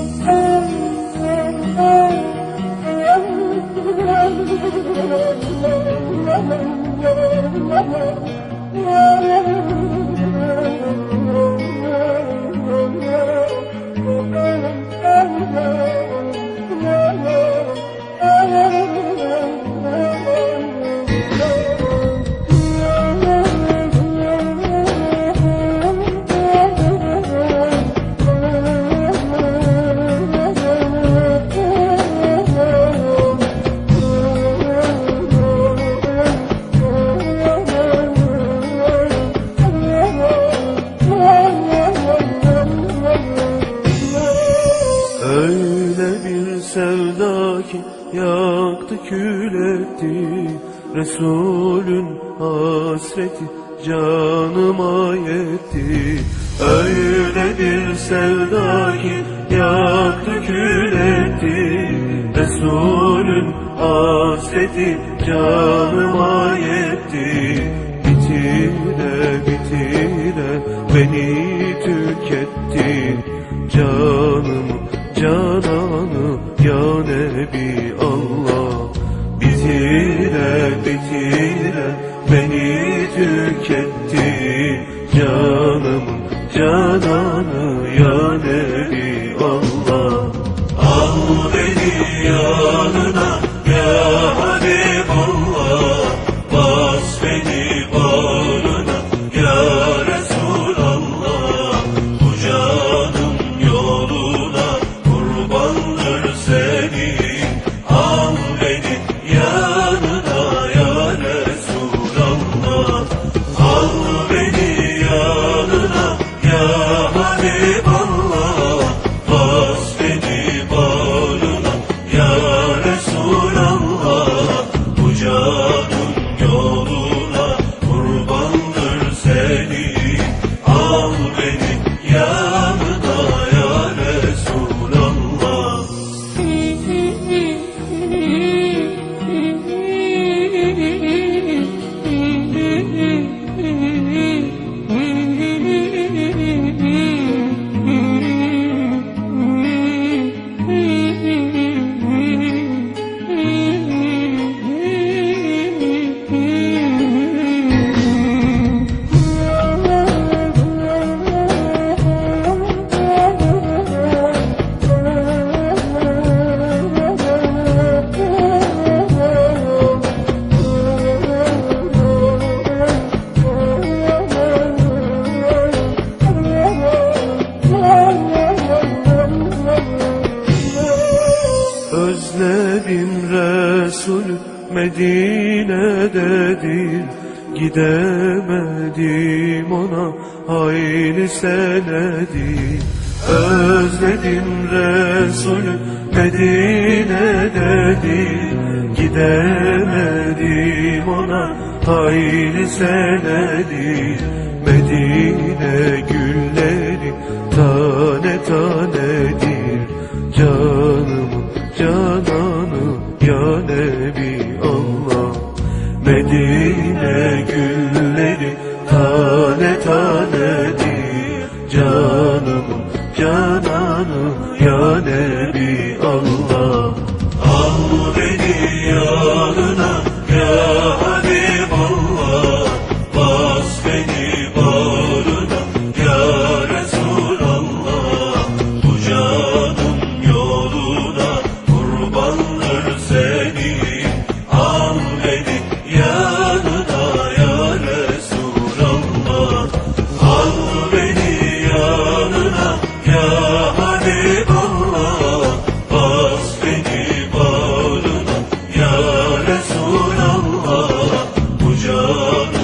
Öyle yaktı kül etti Resulün hasreti canıma yetti. Öyle bir sevda ki yaktı kül etti Resulün hasreti canıma yetti. Bitire bitire beni tüketti. Canım cananı ya Nebi Özledim Resul Medine'dedir Gidemedim ona hayli senedir Özledim Resul Medine'dedir Gidemedim ona hayli senedir Medine gülleri Medine gülleri tane tanedir Canım cananı ya Oh,